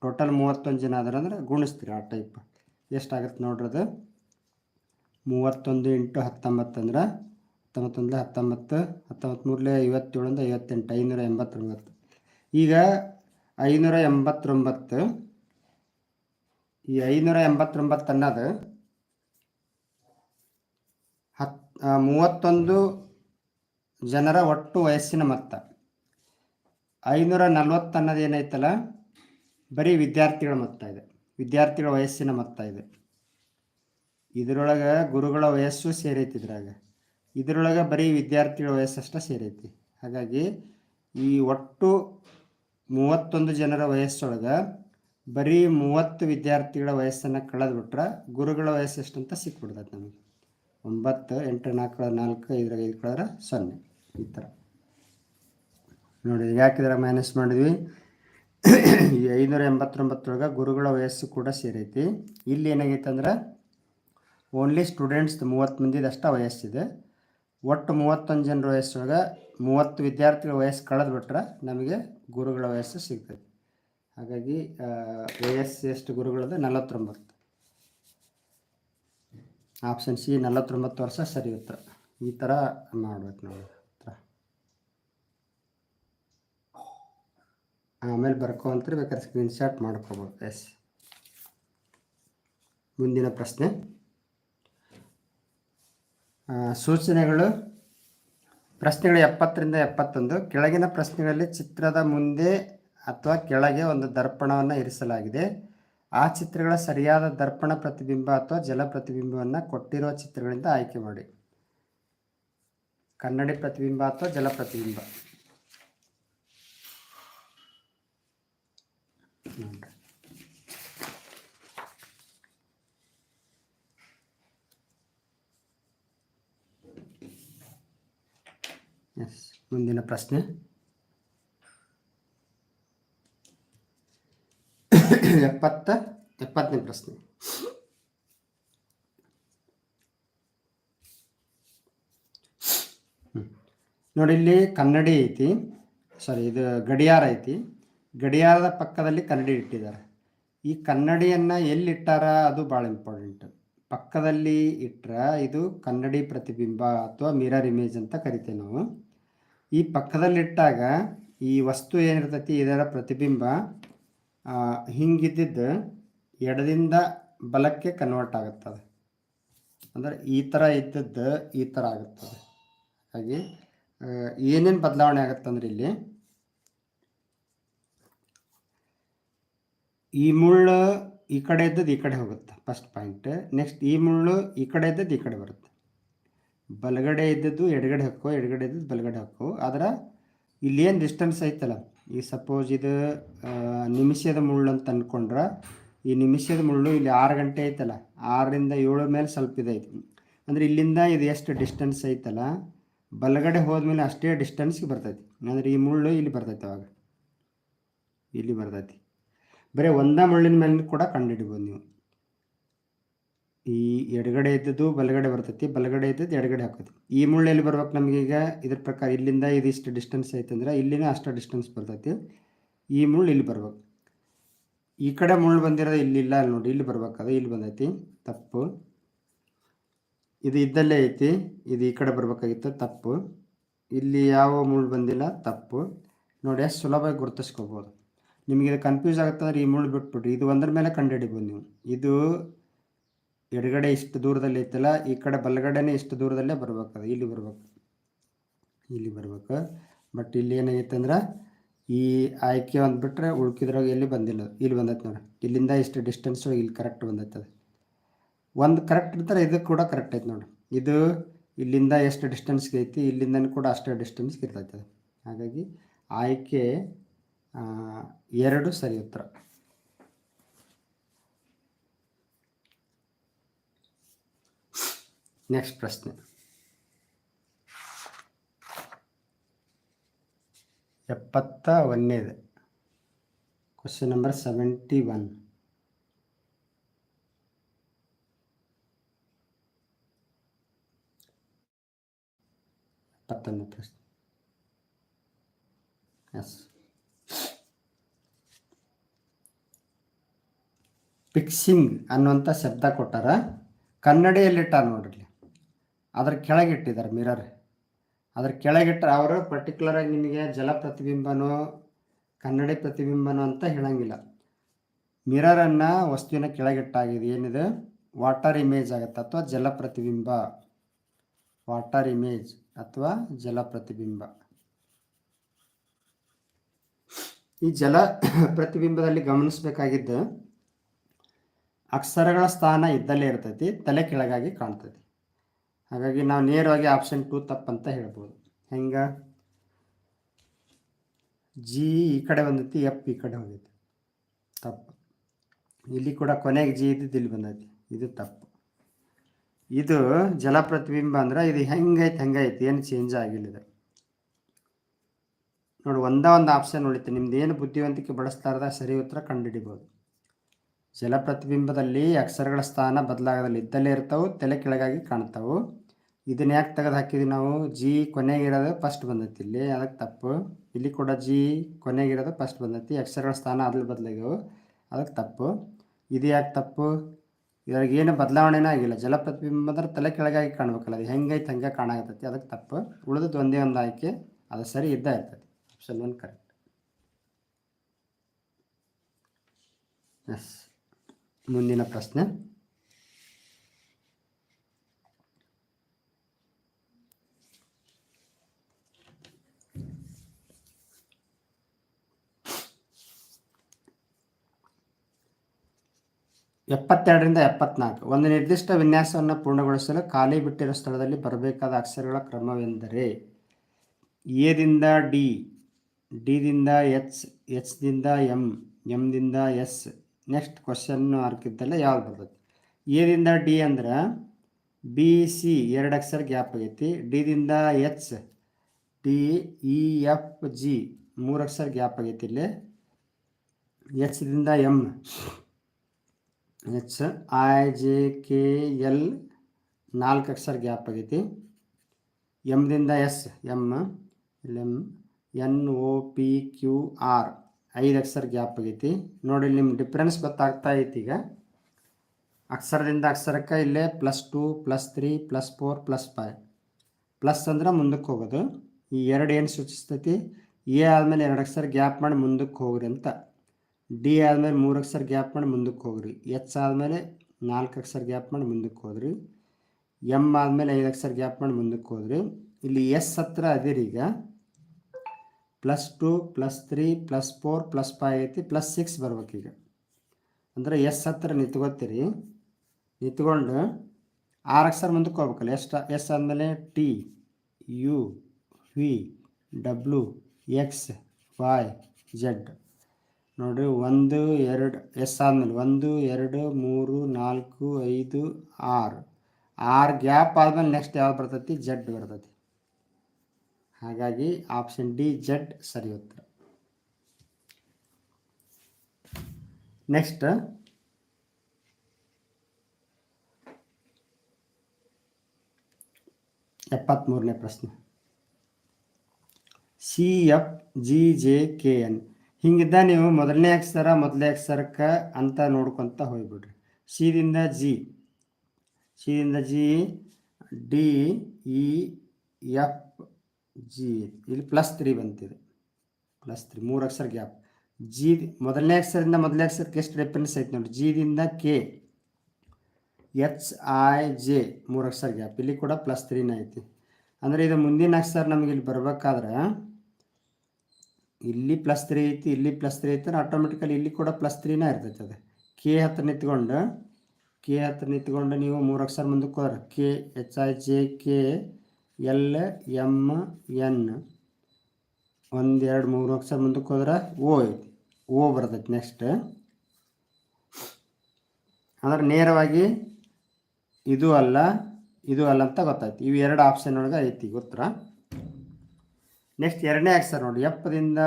ಟೋಟಲ್ ಮೂವತ್ತೊಂದು ಜನ ಆದ್ರೆ ಅಂದ್ರೆ ಗುಣಿಸ್ತೀರಿ ಆ ಟೈಪ್. ಎಷ್ಟಾಗತ್ತೆ ನೋಡ್ರಿ ಅದು? ಮೂವತ್ತೊಂದು ಇಂಟು ಹತ್ತೊಂಬತ್ತು ಅಂದ್ರೆ ಹತ್ತೊಂಬತ್ತೊಂದಲೇ ಹತ್ತೊಂಬತ್ತು ಹತ್ತೊಂಬತ್ತು ಮೂರಲೇ ಐವತ್ತೇಳರಿಂದ ಐವತ್ತೆಂಟು, ಐನೂರ ಎಂಬತ್ತೊಂಬತ್ತು. ಈಗ ಐನೂರ ಎಂಬತ್ತೊಂಬತ್ತು ಈ ಐನೂರ ಎಂಬತ್ತೊಂಬತ್ತು ಅನ್ನೋದು ಹತ್ ಮೂವತ್ತೊಂದು ಜನರ ಒಟ್ಟು ವಯಸ್ಸಿನ ಮೊತ್ತ. ಐನೂರ ನಲ್ವತ್ತು ಅನ್ನೋದು ಏನೈತಲ್ಲ ಬರೀ ವಿದ್ಯಾರ್ಥಿಗಳ ಮೊತ್ತ ಇದೆ. ವಿದ್ಯಾರ್ಥಿಗಳ ವಯಸ್ಸಿನ ಮೊತ್ತ ಇದೆ. ಇದರೊಳಗೆ ಗುರುಗಳ ವಯಸ್ಸು ಸೇರೈತಿ ಇದ್ರಾಗ. ಇದರೊಳಗೆ ಬರೀ ವಿದ್ಯಾರ್ಥಿಗಳ ವಯಸ್ಸಷ್ಟೇ ಸೇರೈತಿ. ಹಾಗಾಗಿ ಈ ಒಟ್ಟು ಮೂವತ್ತೊಂದು ಜನರ ವಯಸ್ಸೊಳಗೆ ಬರೀ ಮೂವತ್ತು ವಿದ್ಯಾರ್ಥಿಗಳ ವಯಸ್ಸನ್ನು ಕಳೆದ್ಬಿಟ್ರೆ ಗುರುಗಳ ವಯಸ್ಸು ಎಷ್ಟಂತ ಸಿಕ್ಬಿಡ್ತೈತೆ ನಮಗೆ. ಒಂಬತ್ತು, ಎಂಟು, ನಾಲ್ಕು ನಾಲ್ಕು, ಐದರ ಐದು ಕಳೆದ್ರೆ ಸೊನ್ನೆ. ಈ ಥರ. ನೋಡಿ ಯಾಕಿದ್ರೆ ಮೈನಸ್ ಮಾಡಿದ್ವಿ? ಈ ಐನೂರ ಎಂಬತ್ತೊಂಬತ್ತರೊಳಗೆ ಗುರುಗಳ ವಯಸ್ಸು ಕೂಡ ಸೇರೈತಿ. ಇಲ್ಲಿ ಏನಾಗೈತೆ ಅಂದ್ರೆ ಓನ್ಲಿ ಸ್ಟೂಡೆಂಟ್ಸ್ ಮೂವತ್ತು ಮಂದಿದು ಅಷ್ಟ ವಯಸ್ಸಿದೆ. ಒಟ್ಟು ಮೂವತ್ತೊಂದು ಜನರ ವಯಸ್ಸೊಳಗೆ ಮೂವತ್ತು ವಿದ್ಯಾರ್ಥಿಗಳ ವಯಸ್ಸು ಕಳೆದ್ಬಿಟ್ರೆ ನಮಗೆ ಗುರುಗಳ ವಯಸ್ಸು ಸಿಗ್ತೈತೆ ಹಾಗಾಗಿ ವಯಸ್ಸು ಎಷ್ಟು ಗುರುಗಳದ್ದು ನಲವತ್ತೊಂಬತ್ತು. ಆಪ್ಷನ್ ಸಿ, ನಲವತ್ತೊಂಬತ್ತು ವರ್ಷ ಸರಿ ಉತ್ತರ. ಈ ಥರ ಮಾಡ್ಬೇಕು ನಾವು ಉತ್ತರ ಆಮೇಲೆ ಬರ್ಕೊಂತೀರಿ ಬೇಕಾದ್ರೆ ಸ್ಕ್ರೀನ್ಶಾಟ್ ಮಾಡ್ಕೋಬೋದು. ಎಸ್ ಮುಂದಿನ ಪ್ರಶ್ನೆ. ಸೂಚನೆಗಳು ಪ್ರಶ್ನೆಗಳು ಎಪ್ಪತ್ತರಿಂದ ಎಪ್ಪತ್ತೊಂದು. ಕೆಳಗಿನ ಪ್ರಶ್ನೆಗಳಲ್ಲಿ ಚಿತ್ರದ ಮುಂದೆ ಅಥವಾ ಕೆಳಗೆ ಒಂದು ದರ್ಪಣವನ್ನು ಇರಿಸಲಾಗಿದೆ. ಆ ಚಿತ್ರಗಳ ಸರಿಯಾದ ದರ್ಪಣ ಪ್ರತಿಬಿಂಬ ಅಥವಾ ಜಲ ಪ್ರತಿಬಿಂಬವನ್ನು ಕೊಟ್ಟಿರುವ ಚಿತ್ರಗಳಿಂದ ಆಯ್ಕೆ ಮಾಡಿ. ಕನ್ನಡಿ ಪ್ರತಿಬಿಂಬ ಅಥವಾ ಜಲ ಪ್ರತಿಬಿಂಬ ನೋಡ್ರಿ. ಎಸ್, ಮುಂದಿನ ಪ್ರಶ್ನೆ. ಎಪ್ಪತ್ತ, ಎಪ್ಪತ್ತನೇ ಪ್ರಶ್ನೆ. ನೋಡಿ, ಇಲ್ಲಿ ಕನ್ನಡಿ ಐತಿ. ಸಾರಿ ಇದು ಗಡಿಯಾರ ಐತಿ. ಗಡಿಯಾರದ ಪಕ್ಕದಲ್ಲಿ ಕನ್ನಡಿ ಇಟ್ಟಿದ್ದಾರೆ. ಈ ಕನ್ನಡಿಯನ್ನು ಎಲ್ಲಿಟ್ಟಾರ, ಅದು ಭಾಳ ಇಂಪಾರ್ಟೆಂಟ್ ಪಕ್ಕದಲ್ಲಿ ಇಟ್ಟರೆ ಇದು ಕನ್ನಡಿ ಪ್ರತಿಬಿಂಬ ಅಥವಾ ಮಿರರ್ ಇಮೇಜ್ ಅಂತ ಕರಿತೇವೆ ನಾವು. ಈ ಪಕ್ಕದಲ್ಲಿಟ್ಟಾಗ ಈ ವಸ್ತು ಏನಿರ್ತೈತಿ, ಇದರ ಪ್ರತಿಬಿಂಬ ಹಿಂಗಿದ್ದಿದ್ದು ಎಡದಿಂದ ಬಲಕ್ಕೆ ಕನ್ವರ್ಟ್ ಆಗುತ್ತದೆ. ಅಂದರೆ ಈ ಥರ ಇದ್ದದ್ದು ಈ ಥರ ಆಗುತ್ತದೆ. ಹಾಗೆ ಏನೇನು ಬದಲಾವಣೆ ಆಗುತ್ತಂದ್ರೆ ಇಲ್ಲಿ ಈ ಮುಳ್ಳು ಈ ಕಡೆ ಇದ್ದದ್ದು ಈ ಕಡೆ ಹೋಗುತ್ತೆ. ಫಸ್ಟ್ ಪಾಯಿಂಟ್ ನೆಕ್ಸ್ಟ್ ಈ ಮುಳ್ಳು ಈ ಕಡೆ ಇದ್ದದ್ದು ಈ ಕಡೆ ಬರುತ್ತೆ. ಬಲಗಡೆ ಇದ್ದದ್ದು ಎಡಗಡೆ ಹಾಕೋ, ಎಡಗಡೆ ಇದ್ದದ್ದು ಬಲಗಡೆ ಹಾಕೋ. ಆದ್ರೆ ಇಲ್ಲಿ ಏನು ಡಿಸ್ಟೆನ್ಸ್ ಐತಲ್ಲ? ಈ ಸಪೋಸ್ ಇದು ನಿಮಿಷದ ಮುಳ್ಳು ಅಂತ ಅಂದ್ಕೊಂಡ್ರೆ ಈ ನಿಮಿಷದ ಮುಳ್ಳು ಇಲ್ಲಿ ಆರು ಗಂಟೆ ಐತಲ್ಲ? ಆರರಿಂದ ಏಳು ಮೇಲೆ ಸ್ವಲ್ಪ ಇದೈತಿ ಅಂದರೆ ಇಲ್ಲಿಂದ ಇದು ಎಷ್ಟು ಡಿಸ್ಟೆನ್ಸ್ ಐತಲ್ಲ? ಬಲಗಡೆ ಹೋದ್ಮೇಲೆ ಅಷ್ಟೇ ಡಿಸ್ಟೆನ್ಸ್ಗೆ ಬರ್ತೈತಿ. ಅಂದರೆ ಈ ಮುಳ್ಳು ಇಲ್ಲಿ ಬರ್ತೈತೆ ಅವಾಗ. ಇಲ್ಲಿ ಬರ್ತೈತಿ. ಬರೀ ಒಂದೇ ಮುಳ್ಳಿನ ಮೇಲೆ ಕೂಡ ಕಂಡುಹಿಡಿಬೋದು ನೀವು. ಈ ಎಡಗಡೆ ಇದ್ದದ್ದು ಬಲಗಡೆ ಬರ್ತೈತಿ, ಬಲಗಡೆ ಇದ್ದದ್ದು ಎಡಗಡೆ ಹಾಕೋತಿ ಈ ಮುಳ್ಳು ಎಲ್ಲಿ ಬರ್ಬೇಕು ನಮಗೀಗ ಇದ್ರ ಪ್ರಕಾರ ಇಲ್ಲಿಂದ ಇದಿಷ್ಟು ಡಿಸ್ಟೆನ್ಸ್ ಐತಂದ್ರೆ ಇಲ್ಲಿನ ಅಷ್ಟು ಡಿಸ್ಟೆನ್ಸ್ ಬರ್ತೈತಿ. ಈ ಮುಳ್ಳು ಇಲ್ಲಿ ಬರ್ಬೇಕು. ಈ ಕಡೆ ಮುಳ್ಳು ಬಂದಿರೋದು ಇಲ್ಲಿಲ್ಲ ಅಲ್ಲಿ ನೋಡಿ, ಇಲ್ಲಿ ಬರ್ಬೇಕಾದ ಇಲ್ಲಿ ಬಂದೈತಿ. ತಪ್ಪು. ಇದು ಇದ್ದಲ್ಲೇ ಐತಿ, ಇದು ಈ ಕಡೆ ಬರ್ಬೇಕಾಗಿತ್ತು, ತಪ್ಪು. ಇಲ್ಲಿ ಯಾವ ಮುಳ್ಳು ಬಂದಿಲ್ಲ, ತಪ್ಪು. ನೋಡಿ ಸುಲಭವಾಗಿ ಗುರುತಿಸ್ಕೋಬೋದು. ನಿಮಗೆ ಇದು ಕನ್ಫ್ಯೂಸ್ ಆಗುತ್ತಂದ್ರೆ ಈ ಮುಳ್ಳು ಬಿಟ್ಬಿಟ್ರಿ ಇದು ಒಂದ್ರ ಮೇಲೆ ಕಂಡುಹಿಡಿಬೋದು ನೀವು. ಇದು ಎಡಗಡೆ ಇಷ್ಟು ದೂರದಲ್ಲಿ ಐತಲ್ಲ, ಈ ಕಡೆ ಬಲಗಡೆನೇ ಇಷ್ಟು ದೂರದಲ್ಲೇ ಬರ್ಬೇಕದು ಇಲ್ಲಿ ಬರ್ಬೇಕು. ಇಲ್ಲಿ ಬರ್ಬೇಕು. ಬಟ್ ಇಲ್ಲಿ ಏನಾಗೈತೆ ಅಂದ್ರೆ, ಈ ಆಯ್ಕೆ ಒಂದು ಬಿಟ್ಟರೆ ಉಳ್ಕಿದ್ರಾಗ ಎಲ್ಲಿ ಬಂದಿಲ್ಲ, ಇಲ್ಲಿ ಬಂದೈತೆ ನೋಡಿ ಇಲ್ಲಿಂದ ಇಷ್ಟು ಡಿಸ್ಟೆನ್ಸ್ ಇಲ್ಲಿ ಕರೆಕ್ಟ್ ಬಂದೈತೆ ಅದು. ಒಂದು ಕರೆಕ್ಟ್ ಇರ್ತಾರೆ ಇದು ಕೂಡ ಕರೆಕ್ಟ್ ಐತೆ ನೋಡಿ ಇದು ಇಲ್ಲಿಂದ ಎಷ್ಟು ಡಿಸ್ಟೆನ್ಸ್ಗೆ ಐತಿ, ಇಲ್ಲಿಂದನೂ ಕೂಡ ಅಷ್ಟೇ ಡಿಸ್ಟೆನ್ಸ್ಗೆ ಇರ್ತೈತೆ ಹಾಗಾಗಿ ಆಯ್ಕೆ ಎರಡು ಸರಿ ಉತ್ತರ. ನೆಕ್ಸ್ಟ್ ಪ್ರಶ್ನೆ. ಎಪ್ಪತ್ತ ಒಂದನೇದು ಕ್ವಶನ್ ನಂಬರ್ ಸೆವೆಂಟಿ ಒನ್ ಎಪ್ಪತ್ತೊಂದನೇ ಪ್ರಶ್ನೆ. ಎಸ್ ಪಿಕ್ಸಿಂಗ್ ಅನ್ನುವಂಥ ಶಬ್ದ ಕೊಟ್ಟಾರ. ಕನ್ನಡಿಯಲ್ಲಿಟ್ಟ ನೋಡ್ರಿ. ಅದ್ರ ಕೆಳಗಿಟ್ಟಿದ್ದಾರೆ ಮಿರರ್. ಅದ್ರ ಕೆಳಗಿಟ್ಟರೆ ಅವರು ಪರ್ಟಿಕ್ಯುಲರ್ ಆಗಿ ನಿಮಗೆ ಜಲ ಪ್ರತಿಬಿಂಬನೋ, ಕನ್ನಡಿ ಪ್ರತಿಬಿಂಬನೋ ಅಂತ ಹೇಳಂಗಿಲ್ಲ. ಮಿರರನ್ನು ವಸ್ತುವಿನ ಕೆಳಗಿಟ್ಟಾಗಿದೆ. ಏನಿದೆ? ವಾಟರ್ ಇಮೇಜ್ ಆಗುತ್ತೆ ಅಥವಾ ಜಲ ಪ್ರತಿಬಿಂಬ. ವಾಟರ್ ಇಮೇಜ್ ಅಥವಾ ಜಲ ಪ್ರತಿಬಿಂಬ. ಈ ಜಲ ಪ್ರತಿಬಿಂಬದಲ್ಲಿ ಗಮನಿಸಬೇಕಾಗಿದ್ದು ಅಕ್ಷರಗಳ ಸ್ಥಾನ ಇದ್ದಲ್ಲೇ ಇರ್ತೈತಿ, ತಲೆ ಕೆಳಗಾಗಿ ಕಾಣ್ತೈತಿ. ಹಾಗಾಗಿ ನಾವು ನೇರವಾಗಿ ಆಪ್ಷನ್ ಟು ತಪ್ಪಂತ ಹೇಳ್ಬೋದು. ಹೆಂಗ? ಜಿ ಈ ಕಡೆ ಬಂದೈತಿ ಎಫ್ ಈ ಕಡೆ ಹೋಗೈತಿ. ತಪ್ಪು. ಇಲ್ಲಿ ಕೂಡ ಕೊನೆಗೆ ಜಿ ಇದ್ದಿದ್ದು ಇಲ್ಲಿ ಬಂದೈತಿ. ಇದು ತಪ್ಪು. ಇದು ಜಲ ಪ್ರತಿಬಿಂಬ ಅಂದ್ರೆ ಇದು ಹೆಂಗೈತೆ, ಹೆಂಗೈತಿ, ಏನು ಚೇಂಜ್ ಆಗಿಲ್ಲ ಇದು. ನೋಡಿ, ಒಂದ ಒಂದು ಆಪ್ಷನ್ ಉಳಿತು ನಿಮ್ದು ಏನು ಬುದ್ಧಿವಂತಿಕೆ ಬಳಸ್ತಾರದ ಸರಿ ಉತ್ತರ ಕಂಡುಹಿಡಿಬೋದು. ಜಲ ಪ್ರತಿಬಿಂಬದಲ್ಲಿ ಅಕ್ಷರಗಳ ಸ್ಥಾನ ಬದಲಾಗದಲ್ಲಿ ಇದ್ದಲ್ಲೇ ಇರ್ತಾವೆ ತಲೆ ಕೆಳಗಾಗಿ ಕಾಣ್ತಾವೆ ಇದನ್ನ ಯಾಕೆ ತೆಗೆದು ಹಾಕಿದ್ವಿ ನಾವು? ಜಿ ಕೊನೆಗಿರೋದು ಫಸ್ಟ್ ಬಂದೈತಿ ಇಲ್ಲಿ, ಅದಕ್ಕೆ ತಪ್ಪು. ಇಲ್ಲಿ ಕೂಡ ಜಿ ಕೊನೆಗಿರೋದು ಫಸ್ಟ್ ಬಂದೈತಿ, ಅಕ್ಷರಗಳ ಸ್ಥಾನ ಅದ್ರಲ್ಲಿ ಬದಲಾಗ್ಯವು, ಅದಕ್ಕೆ ತಪ್ಪು. ಇದು ಯಾಕೆ ತಪ್ಪು? ಇದ್ರಾಗ ಏನು ಬದಲಾವಣೆನೂ ಆಗಿಲ್ಲ. ಜಲ ಪ್ರತಿಬಿಂಬ ಅಂದ್ರೆ ತಲೆ ಕೆಳಗಾಗಿ ಕಾಣ್ಬೇಕಲ್ಲ, ಅದು ಹೆಂಗೈತೆ ಹಂಗೆ ಕಾಣಾಗತ್ತೈತಿ ಅದಕ್ಕೆ ತಪ್ಪು. ಉಳಿದದ್ದು ಒಂದೇ ಒಂದು ಆಯ್ಕೆ, ಅದು ಸರಿ ಇದ್ದ ಇರ್ತೈತಿ. ಆಪ್ಷನ್ ಒನ್ ಕರೆಕ್ಟ್ ಎಸ್ ಮುಂದಿನ ಪ್ರಶ್ನೆ. ಎಪ್ಪತ್ತೆರಡರಿಂದ ಎಪ್ಪತ್ನಾಲ್ಕು. ಒಂದು ನಿರ್ದಿಷ್ಟ ವಿನ್ಯಾಸವನ್ನು ಪೂರ್ಣಗೊಳಿಸಲು ಖಾಲಿ ಬಿಟ್ಟಿರೋ ಸ್ಥಳದಲ್ಲಿ ಬರಬೇಕಾದ ಅಕ್ಷರಗಳ ಕ್ರಮವೆಂದರೆ ಎದಿಂದ ಡಿ, ಡಿದಿಂದ ಎಚ್, ಎಚ್ದಿಂದ ಎಂ, ಎಂದಿಂದ ಎಸ್ ನೆಕ್ಸ್ಟ್ ಕ್ವಶನ್ ಹಾಕಿದ್ದಲ್ಲ ಯಾವ್ದು ಬರ್ತೈತಿ? ಎದಿಂದ ಡಿ ಅಂದ್ರೆ ಬಿ ಸಿ ಎರಡು ಅಕ್ಷರ ಗ್ಯಾಪ್ ಆಗೈತಿ. ಡಿದಿಂದ H D E F G ಮೂರು ಅಕ್ಷರ ಗ್ಯಾಪ್ ಆಗೈತಿ ಇಲ್ಲಿ. ಎಚ್ದಿಂದ M H I J K L ನಾಲ್ಕು ಅಕ್ಷರ ಗ್ಯಾಪ್ ಆಗೈತಿ. ಎಮ್ದಿಂದ S M M N O P Q R ಐದು ಅಕ್ಷರ ಗ್ಯಾಪ್ ಆಗೈತಿ. ನೋಡಿ ನಿಮ್ಮ ಡಿಫ್ರೆನ್ಸ್ ಗೊತ್ತಾಗ್ತಾ ಐತಿ ಈಗ. ಅಕ್ಷರದಿಂದ ಅಕ್ಷರಕ್ಕೆ ಇಲ್ಲೇ plus two plus three plus four plus five plus ಅಂದ್ರೆ ಮುಂದಕ್ಕೆ ಹೋಗೋದು. ಈ ಎರಡು ಏನು ಸೂಚಿಸ್ತೈತಿ? ಎ ಆದಮೇಲೆ ಎರಡು ಅಕ್ಷರ ಗ್ಯಾಪ್ ಮಾಡಿ ಮುಂದಕ್ಕೆ ಹೋಗ್ರಿ ಅಂತ. ಡಿ ಆದಮೇಲೆ ಮೂರು ಅಕ್ಷರ ಗ್ಯಾಪ್ ಮಾಡಿ ಮುಂದಕ್ಕೆ ಹೋಗ್ರಿ. ಎಚ್ ಆದಮೇಲೆ ನಾಲ್ಕು ಅಕ್ಷರ ಗ್ಯಾಪ್ ಮಾಡಿ ಮುಂದಕ್ಕೆ ಹೋದ್ರಿ. ಎಂ ಆದಮೇಲೆ ಐದು ಅಕ್ಷರ ಗ್ಯಾಪ್ ಮಾಡಿ ಮುಂದಕ್ಕೆ ಹೋದ್ರಿ. ಇಲ್ಲಿ ಎಸ್ ಹತ್ರ ಅದಿರಿ ಈಗ. Plus two plus three plus four plus five ಐತಿ ಪ್ಲಸ್ ಸಿಕ್ಸ್ ಬರ್ಬೇಕೀಗ. ಅಂದರೆ ಎಸ್ ಹತ್ತಿರ ನಿಂತ್ಕೋತೀರಿ ನಿಂತ್ಕೊಂಡು ಆರು ಅಕ್ಷರ ಮುಂದಕ್ಕೆ ಹೋಗ್ಬೇಕಲ್ಲ ಎಷ್ಟು ಎಸ್ ಆದಮೇಲೆ T U V W X Y Z ನೋಡಿರಿ, ಒಂದು, ಎರಡು ಎಸ್ ಆದಮೇಲೆ ಒಂದು, ಎರಡು, ಮೂರು, ನಾಲ್ಕು, ಐದು, ಆರು. ಆರು ಗ್ಯಾಪ್ ಆದಮೇಲೆ ನೆಕ್ಸ್ಟ್ ಯಾವ್ದು ಬರ್ತೈತಿ? ಜೆಡ್ ಬರ್ತೈತಿ. ಹಾಗಾಗಿ ಆಪ್ಷನ್ ಡಿ ಜೆಡ್ ಸರಿ ಉತ್ತರ. ನೆಕ್ಸ್ಟ್ ಎಪ್ಪತ್ತ್ಮೂರನೇ ಪ್ರಶ್ನೆ. C F G J K N ಹಿಂಗಿದ್ದ ನೀವು ಮೊದಲನೇ ಅಕ್ಷರ, ಮೊದಲನೇ ಅಕ್ಷರಕ್ಕೆ ಅಂತ ನೋಡ್ಕೊತ ಹೋಗ್ಬಿಡ್ರಿ. ಸಿದಿಂದ G ಸಿದಿಂದ G D E F G ಇಲ್ಲಿ ಪ್ಲಸ್ ತ್ರೀ ಬಂತಿದೆ. ಪ್ಲಸ್ ತ್ರೀ ಮೂರು ಅಕ್ಷರ ಗ್ಯಾಪ್ ಜಿ ಮೊದಲನೇ ಅಕ್ಷರದಿಂದ ಮೊದಲನೇ ಅಕ್ಷರಕ್ಕೆ ಎಷ್ಟು ಡಿಫ್ರೆನ್ಸ್ ಐತೆ ನೋಡಿ. ಜಿದಿಂದ ಕೆ ಎಚ್ ಐ ಜೆ ಮೂರು ಅಕ್ಷರ ಗ್ಯಾಪ್ ಇಲ್ಲಿ ಕೂಡ ಪ್ಲಸ್ ತ್ರೀನೇ ಐತಿ. ಅಂದರೆ ಇದು ಮುಂದಿನ ಅಕ್ಷರ ನಮಗೆ ಇಲ್ಲಿ ಬರಬೇಕಾದ್ರೆ ಇಲ್ಲಿ ಪ್ಲಸ್ ತ್ರೀ ಐತಿ, ಇಲ್ಲಿ ಪ್ಲಸ್ ತ್ರೀ ಐತೆ ಆಟೋಮೆಟಿಕಲಿ ಇಲ್ಲಿ ಕೂಡ ಪ್ಲಸ್ ತ್ರೀನೇ ಇರ್ತೈತೆ ಅದು ಕೆ ಹತ್ರ ನಿಂತ್ಕೊಂಡು ಕೆ ಹತ್ರ ನಿಂತ್ಕೊಂಡು ನೀವು ಮೂರು ಅಕ್ಷರ ಮುಂದಕ್ಕೆ ಹೋದ್ರೆ K H I J K L, M, N. ಒಂದು ಎರಡು ಮೂರು ಅಕ್ಷರ ಮುಂದಕ್ಕೆ ಹೋದ್ರೆ ಓ ಐತಿ. ಓ ಬರ್ತೈತಿ ನೆಕ್ಸ್ಟ್ ಅಂದ್ರೆ ನೇರವಾಗಿ ಇದು ಅಲ್ಲ ಇದು ಅಲ್ಲ ಅಂತ ಗೊತ್ತಾಯ್ತು. ಇವು ಎರಡು ಆಪ್ಷನ್ ಒಳಗೆ ಐತಿ ಉತ್ತರ ನೆಕ್ಸ್ಟ್ ಎರಡನೇ ಅಕ್ಷರ ನೋಡಿ. ಎಪ್ಪದಿಂದ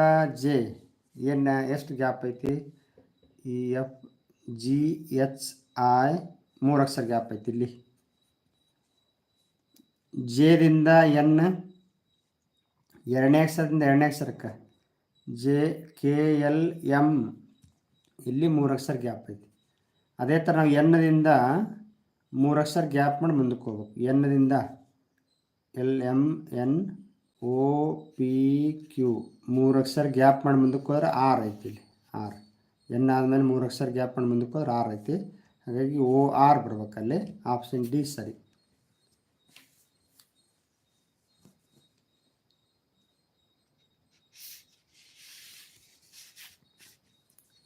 ಜೆ ಏನು, ಎಷ್ಟು ಗ್ಯಾಪ್ ಐತಿ? ಈ ಎಫ್ ಜಿ ಎಚ್ ಐ ಮೂರು ಅಕ್ಷರ ಗ್ಯಾಪ್ ಐತಿ ಇಲ್ಲಿ. ಜೆದಿಂದ ಎನ್ ಎರಡನೇ ಅಕ್ಷರದಿಂದ ಎರಡನೇ ಅಕ್ಷರಕ್ಕೆ. ಜೆ, ಕೆ, ಎಲ್ ಎಂ ಇಲ್ಲಿ ಮೂರು ಅಕ್ಷರ ಗ್ಯಾಪ್ ಐತಿ. ಅದೇ ಥರ ನಾವು ಎನ್ನದಿಂದ ಮೂರು ಅಕ್ಷರ ಗ್ಯಾಪ್ ಮಾಡಿ ಮುಂದಕ್ಕೆ ಹೋಗ್ಬೇಕು. ಎನ್ನದಿಂದ L M N, O, P, Q. ಮೂರು ಅಕ್ಷರ ಗ್ಯಾಪ್ ಮಾಡಿ ಮುಂದಕ್ಕೆ ಹೋದ್ರೆ ಆರ್ ಐತಿ ಇಲ್ಲಿ. ಆರ್. ಎನ್ ಆದಮೇಲೆ ಮೂರು ಅಕ್ಷರ ಗ್ಯಾಪ್ ಮಾಡಿ ಮುಂದಕ್ಕೆ ಹೋದ್ರೆ ಆರ್ ಐತಿ. ಹಾಗಾಗಿ ಓ, ಆರ್ ಬರ್ಬೇಕಲ್ಲಿ. ಆಪ್ಷನ್ ಡಿ ಸರಿ.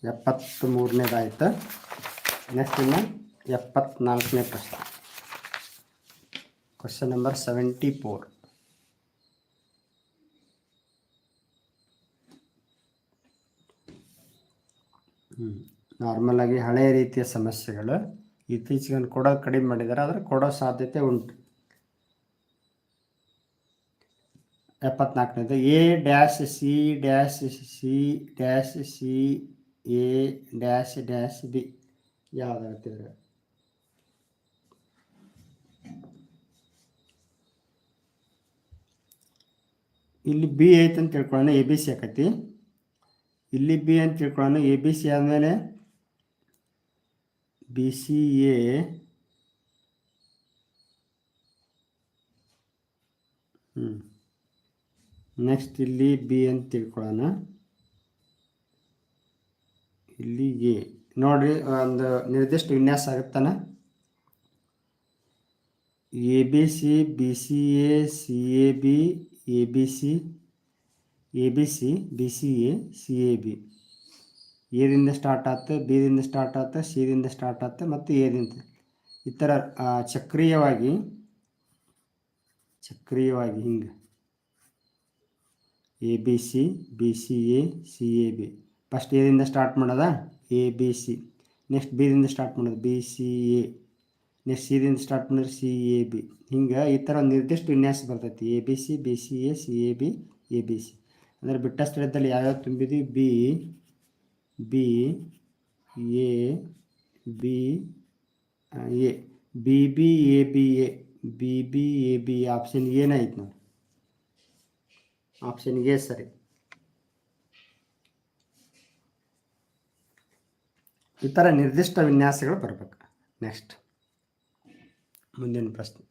ಎಪ್ಪತ್ತ್ ಮೂರನೇದಾಯ್ತು ನೆಕ್ಸ್ಟ್ ಇನ್ನು ಎಪ್ಪತ್ನಾಲ್ಕನೇ ಪ್ರಶ್ನೆ. ಕ್ವಶನ್ ನಂಬರ್ ಸೆವೆಂಟಿ ಫೋರ್ ಹ್ಞೂ ನಾರ್ಮಲಾಗಿ ಹಳೆಯ ರೀತಿಯ ಸಮಸ್ಯೆಗಳು. ಇತ್ತೀಚೆಗೆ ಕೊಡೋದು ಕಡಿಮೆ ಮಾಡಿದ್ದಾರೆ, ಆದರೆ ಕೊಡೋ ಸಾಧ್ಯತೆ ಉಂಟು. ಎಪ್ಪತ್ನಾಲ್ಕನೇದು A dash C dash C dash C A dash dash B ಯಾವುದಾಗತ್ತಿದ್ರೆ ಇಲ್ಲಿ ಬಿ ಐತೆ ಅಂತ ತಿಳ್ಕೊಳ್ಳೋಣ ಎ ಬಿ ಸಿ ಆಕತಿ. ಇಲ್ಲಿ ಬಿ ಅಂತ ತಿಳ್ಕೊಳ್ಳೋಣ ಎ ಬಿ ಸಿ ಆದಮೇಲೆ ಬಿ ಸಿ ಎ ಹ್ಞೂ ನೆಕ್ಸ್ಟ್ ಇಲ್ಲಿ ಬಿ ಅಂತ ತಿಳ್ಕೊಳ್ಳೋಣ. ಇಲ್ಲಿ ಎ ನೋಡ್ರಿ, ಒಂದು ನಿರ್ದಿಷ್ಟ ವಿನ್ಯಾಸ ಆಗುತ್ತಾನ. A B C B C A C A B A B C, A B C B C A C A B. ಎದಿಂದ start ಆಯ್ತು ಬಿದಿಂದ ಸ್ಟಾರ್ಟ್ ಆಯ್ತು ಸಿದಿಂದ ಸ್ಟಾರ್ಟ್ ಆಯ್ತು ಮತ್ತು ಎದಿಂದ ಈ ಥರ ಚಕ್ರೀಯವಾಗಿ ಚಕ್ರೀಯವಾಗಿ ಹಿಂಗೆ. A B C B C A C A B. First ಎದಿಂದ start ಮಾಡೋದ? ಎ ಬಿ ಸಿ ನೆಕ್ಸ್ಟ್ ಬಿದಿಂದ ಸ್ಟಾರ್ಟ್ ಮಾಡೋದು. ಬಿ ಸಿ ಎ ನೆಕ್ಸ್ಟ್ ಸಿದಿಂದ ಸ್ಟಾರ್ಟ್ ಮಾಡಿದ್ರೆ ಸಿ ಎ ಬಿ ಹಿಂಗೆ ಈ ಥರ ಒಂದು ನಿರ್ದಿಷ್ಟ ವಿನ್ಯಾಸ ಬರ್ತೈತಿ. A B C B C A C A B A B C ಅಂದರೆ ಬಿಟ್ಟ ಸ್ಥಳದಲ್ಲಿ ಯಾವ್ಯಾವ ತುಂಬಿದ್ವಿ? B B A B A B B A B A B B A B option ಏನಾಯ್ತು ನೋಡಿ. ಆಪ್ಷನ್ ಎ ಸರಿ. ಈ ಥರ ನಿರ್ದಿಷ್ಟ ವಿನ್ಯಾಸಗಳು ಬರಬೇಕು. ನೆಕ್ಸ್ಟ್ ಮುಂದಿನ ಪ್ರಶ್ನೆ.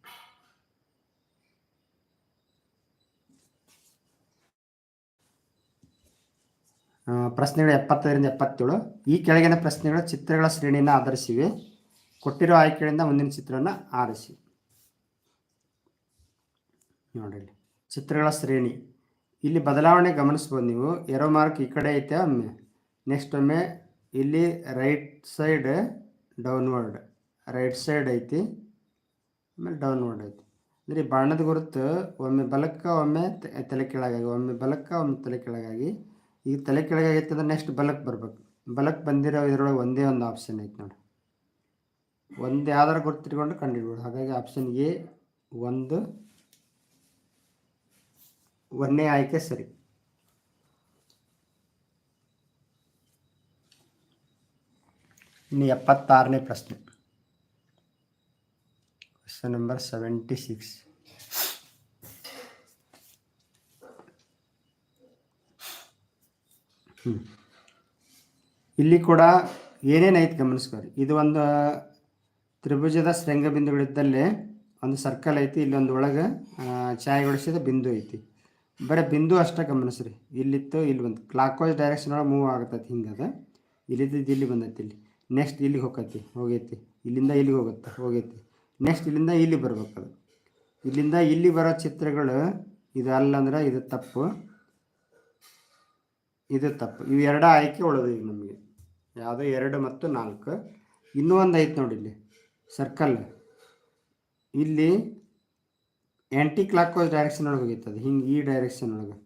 ಪ್ರಶ್ನೆಗಳು ಎಪ್ಪತ್ತೈದರಿಂದ ಎಪ್ಪತ್ತೇಳು. ಈ ಕೆಳಗಿನ ಪ್ರಶ್ನೆಗಳು ಚಿತ್ರಗಳ ಶ್ರೇಣಿಯನ್ನು ಆಧರಿಸಿವೆ. ಕೊಟ್ಟಿರೋ ಆಯ್ಕೆಗಳಿಂದ ಮುಂದಿನ ಚಿತ್ರವನ್ನು ಆರಿಸಿ. ನೋಡಿ ಚಿತ್ರಗಳ ಶ್ರೇಣಿ. ಇಲ್ಲಿ ಬದಲಾವಣೆ ಗಮನಿಸ್ಬೋದು ನೀವು. ಎರೋ ಮಾರ್ಕ್ ಈ ಕಡೆ ಐತೆ ಒಮ್ಮೆ. ನೆಕ್ಸ್ಟ್ ಒಮ್ಮೆ ಇಲ್ಲಿ right side downward right side ಐತಿ, ಆಮೇಲೆ ಡೌನ್ವರ್ಡ್ ಐತಿ. ಅಂದರೆ ಬಾಣದ ಗುರುತು ಒಮ್ಮೆ ಬಲಕ್ಕೆ ಒಮ್ಮೆ ತಲೆ ಕೆಳಗಾಗಿ, ಒಮ್ಮೆ ಬಲಕ್ಕೆ ಒಮ್ಮೆ ತಲೆ ಕೆಳಗಾಗಿ ಈಗ ತಲೆ ಕೆಳಗಾಗೈತೆ ಅಂದ್ರೆ ನೆಕ್ಸ್ಟ್ ಬಲಕ್ಕೆ ಬರ್ಬೇಕು. ಬಲಕ್ಕೆ ಬಂದಿರೋ ಇದರೊಳಗೆ ಒಂದೇ ಒಂದು ಆಪ್ಷನ್ ಐತೆ ನೋಡಿ. ಒಂದು ಯಾವ್ದಾರು ಗುರುತಿಟ್ಕೊಂಡು ಕಂಡುಹಿಡ್ಬೋದು ಹಾಗಾಗಿ ಆಪ್ಷನ್ ಎ ಒಂದು ಒಂದನೇ ಆಯ್ಕೆ ಸರಿ. ಇನ್ನು ಎಪ್ಪತ್ತಾರನೇ ಪ್ರಶ್ನೆ. ಕ್ವಶನ್ ನಂಬರ್ ಸೆವೆಂಟಿ ಸಿಕ್ಸ್ ಇಲ್ಲಿ ಕೂಡ ಏನೇನೈತೆ ಗಮನಿಸ್ಕೋರಿ ಇದು ಒಂದು ತ್ರಿಭುಜದ ಶೃಂಗ ಬಿಂದುಗಳಿದ್ದಲ್ಲಿ ಒಂದು ಸರ್ಕಲ್ ಐತಿ ಇಲ್ಲೊಂದು ಒಳಗೆ ಛಾಯೆಗೊಳಿಸಿದ ಬಿಂದು ಐತಿ. ಬರೀ ಬಿಂದು ಅಷ್ಟೇ ಗಮನಿಸ್ರಿ. ಇಲ್ಲಿತ್ತು, ಇಲ್ಲಿ ಬಂತು ಕ್ಲಾಕ್ ವೈಸ್ ಡೈರೆಕ್ಷನ್ ಒಳಗೆ ಮೂವ್ ಆಗತ್ತೈತಿ ಅದು ಇಲ್ಲಿದ್ದು ಇಲ್ಲಿ ಬಂದೈತಿ ಇಲ್ಲಿ. ನೆಕ್ಸ್ಟ್ ಇಲ್ಲಿಗೆ ಹೋಗೈತಿ ಹೋಗೈತಿ. ಇಲ್ಲಿಂದ ಇಲ್ಲಿಗೆ ಹೋಗುತ್ತೆ, ಹೋಗೈತಿ. ನೆಕ್ಸ್ಟ್ ಇಲ್ಲಿಂದ ಇಲ್ಲಿ ಬರ್ಬೇಕು ಅದು. ಇಲ್ಲಿಂದ ಇಲ್ಲಿ ಬರೋ ಚಿತ್ರಗಳು ಇದು ಅಲ್ಲಂದ್ರೆ ಇದು ತಪ್ಪು. ಇದು ತಪ್ಪು. ಇವು ಎರಡು ಆಯ್ಕೆ ಉಳಿದು ಈಗ ನಮಗೆ. ಯಾವುದೋ ಎರಡು ಮತ್ತು ನಾಲ್ಕು. ಇನ್ನೂ ಒಂದು ಐತೆ ನೋಡಿ ಇಲ್ಲಿ. ಸರ್ಕಲ್ ಇಲ್ಲಿ ಆ್ಯಂಟಿ ಕ್ಲಾಕ್ ವೈಸ್ ಡೈರೆಕ್ಷನ್ ಒಳಗೆ ಹೋಗೈತೆ ಅದು. ಹಿಂಗೆ ಈ ಡೈರೆಕ್ಷನ್ ಒಳಗೆ.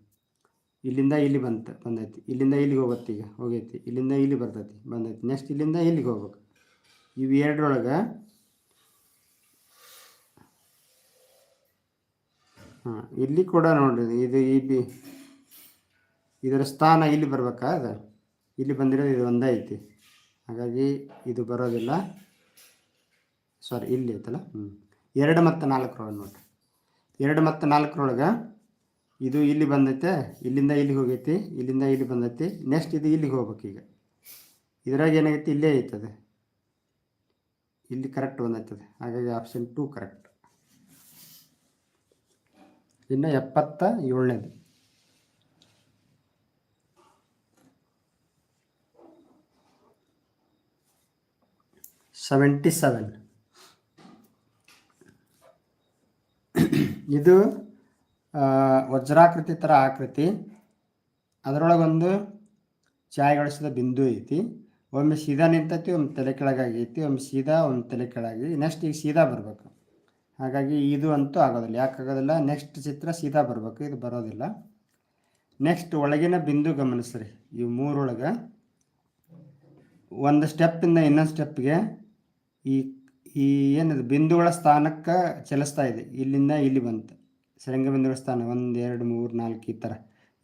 ಇಲ್ಲಿಂದ ಇಲ್ಲಿ ಬಂತ, ಬಂದೈತಿ. ಇಲ್ಲಿಂದ ಇಲ್ಲಿಗೆ ಹೋಗುತ್ತೆ ಈಗ, ಹೋಗೈತಿ. ಇಲ್ಲಿಂದ ಇಲ್ಲಿ ಬರ್ತೈತಿ, ಬಂದೈತಿ. ನೆಕ್ಸ್ಟ್ ಇಲ್ಲಿಂದ ಇಲ್ಲಿಗೆ ಹೋಗ್ಬೇಕು. ಇವು ಎರಡರೊಳಗೆ, ಹಾಂ, ಇಲ್ಲಿ ಕೂಡ ನೋಡ್ರಿ, ಇದು ಇಲ್ಲಿ ಇದರ ಸ್ಥಾನ ಇಲ್ಲಿ ಬರ್ಬೇಕಾ ಅದು? ಇಲ್ಲಿ ಬಂದಿರೋದು ಇದು ಒಂದೇ ಐತಿ. ಹಾಗಾಗಿ ಇದು ಬರೋದಿಲ್ಲ. ಸಾರಿ ಇಲ್ಲಿ ಐತಲ್ಲ? ಹ್ಞೂ ಎರಡು ಮತ್ತು ನಾಲ್ಕರೊಳಗೆ ನೋಡಿರಿ. ಎರಡು ಮತ್ತು ನಾಲ್ಕರೊಳಗೆ ಇದು ಇಲ್ಲಿ ಬಂದೈತೆ, ಇಲ್ಲಿಂದ ಇಲ್ಲಿಗೆ ಹೋಗೈತಿ, ಇಲ್ಲಿಂದ ಇಲ್ಲಿ ಬಂದೈತಿ ನೆಕ್ಸ್ಟ್ ಇದು ಇಲ್ಲಿಗೆ ಹೋಗ್ಬೇಕು ಈಗ. ಇದ್ರಾಗ ಏನಾಗೈತಿ? ಇಲ್ಲೇ ಐತದೆ. ಇಲ್ಲಿ ಕರೆಕ್ಟ್ ಬಂದೈತದೆ ಹಾಗಾಗಿ ಆಪ್ಷನ್ ಟು ಕರೆಕ್ಟ್ ಇನ್ನು ಎಪ್ಪತ್ತ ಏಳನೇದು. ಸೆವೆಂಟಿ ಸೆವೆನ್ ಇದು ವಜ್ರಾಕೃತಿ ಥರ ಆಕೃತಿ. ಅದರೊಳಗೊಂದು ಚಾಯ್ಗಳಿಸಿದ ಬಿಂದು ಐತಿ. ಒಮ್ಮೆ ಸೀದಾ ನಿಂತೈತಿ, ಒಮ್ಮೆ ತಲೆ ಕೆಳಗಾಗೈತಿ ಒಮ್ಮೆ ಸೀದಾ, ಒಮ್ಮೆ ತಲೆ ಕೆಳಗೆ ನೆಕ್ಸ್ಟ್ ಈಗ ಸೀದಾ ಬರಬೇಕು. ಹಾಗಾಗಿ ಇದು ಅಂತೂ ಆಗೋದಿಲ್ಲ. ಯಾಕೆ ಆಗೋದಿಲ್ಲ? ನೆಕ್ಸ್ಟ್ ಚಿತ್ರ ಸೀದಾ ಬರಬೇಕು. ಇದು ಬರೋದಿಲ್ಲ. ನೆಕ್ಸ್ಟ್ ಒಳಗಿನ ಬಿಂದು ಗಮನಿಸ್ರಿ. ಈ ಮೂರೊಳಗೆ ಒಂದು ಸ್ಟೆಪ್ಪಿಂದ ಇನ್ನೊಂದು ಸ್ಟೆಪ್ಗೆ ಈ ಈ ಏನಿದೆ, ಬಿಂದುಗಳ ಸ್ಥಾನಕ್ಕೆ ಚಲಿಸ್ತಾ ಇದೆ. ಇಲ್ಲಿಂದ ಇಲ್ಲಿ ಬಂತು. ಬಿಂದುಗಳ ಸ್ಥಾನ ಒಂದು, ಎರಡು, ಮೂರು, ನಾಲ್ಕು ಈ ಥರ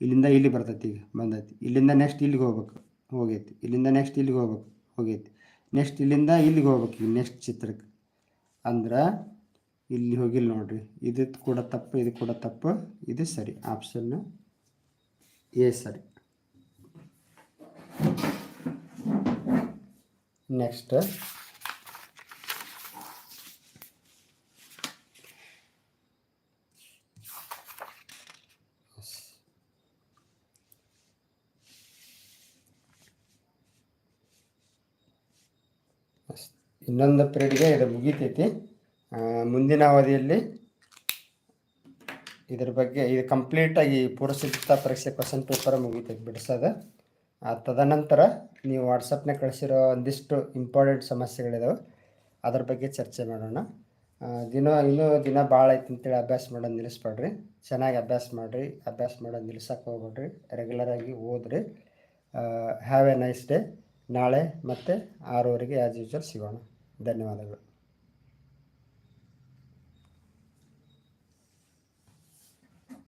ಇಲ್ಲಿಂದ ಇಲ್ಲಿ ಬರ್ತೈತಿ ಈಗ, ಬಂದೈತಿ. ಇಲ್ಲಿಂದ ನೆಕ್ಸ್ಟ್ ಇಲ್ಲಿಗೆ ಹೋಗ್ಬೇಕು, ಹೋಗೈತಿ. ಇಲ್ಲಿಂದ ನೆಕ್ಸ್ಟ್ ಇಲ್ಲಿಗೆ ಹೋಗ್ಬೇಕು, ಹೋಗೈತಿ. ನೆಕ್ಸ್ಟ್ ಇಲ್ಲಿಂದ ಇಲ್ಲಿಗೆ ಹೋಗ್ಬೇಕು ಈಗ ನೆಕ್ಸ್ಟ್ ಚಿತ್ರಕ್ಕೆ. ಅಂದ್ರೆ ಇಲ್ಲಿ ಹೋಗಿಲ್ಲ ನೋಡ್ರಿ. ಇದು ಕೂಡ ತಪ್ಪು, ಇದು ಕೂಡ ತಪ್ಪು, ಇದು ಸರಿ. ಆಪ್ಷನ್ ಎ ಸರಿ. ನೆಕ್ಸ್ಟ್ ಇನ್ನೊಂದು ಪೀರಿಯಡ್ಗೆ ಇದು ಮುಗಿತೈತಿ. ಮುಂದಿನ ಅವಧಿಯಲ್ಲಿ ಇದ್ರ ಬಗ್ಗೆ ಇದು ಕಂಪ್ಲೀಟಾಗಿ ಪೂರ್ವಸಿದ್ಧತಾ ಪರೀಕ್ಷೆ ಕ್ವಶನ್ ಪೇಪರ್ ಮುಗೀತೈತಿ ಬಿಡಿಸೋದು ಆ, ತದನಂತರ ನೀವು ವಾಟ್ಸಪ್ನಾಗ ಕಳಿಸಿರೋ ಒಂದಿಷ್ಟು ಇಂಪಾರ್ಟೆಂಟ್ ಸಮಸ್ಯೆಗಳಿದಾವೆ ಅದ್ರ ಬಗ್ಗೆ ಚರ್ಚೆ ಮಾಡೋಣ. ದಿನ ಇನ್ನೂ ದಿನ ಭಾಳ ಐತಿ ಅಂತೇಳಿ ಅಭ್ಯಾಸ ಮಾಡೋದು ನಿಲ್ಲಿಸ್ಬೇಡ್ರಿ. ಚೆನ್ನಾಗಿ ಅಭ್ಯಾಸ ಮಾಡಿರಿ ಅಭ್ಯಾಸ ಮಾಡೋದು ನಿಲ್ಲಿಸೋಕೆ ಹೋಗ್ಬೇಡ್ರಿ. ರೆಗ್ಯುಲರಾಗಿ ಓದ್ರಿ. ಹ್ಯಾವ್ ಎ ನೈಸ್ ಡೇ ನಾಳೆ ಮತ್ತು ಆರೂವರೆಗೆ ಆ್ಯಸ್ ಯೂಶ್ವಲ್ ಸಿಗೋಣ. ಧನ್ಯವಾದಗಳು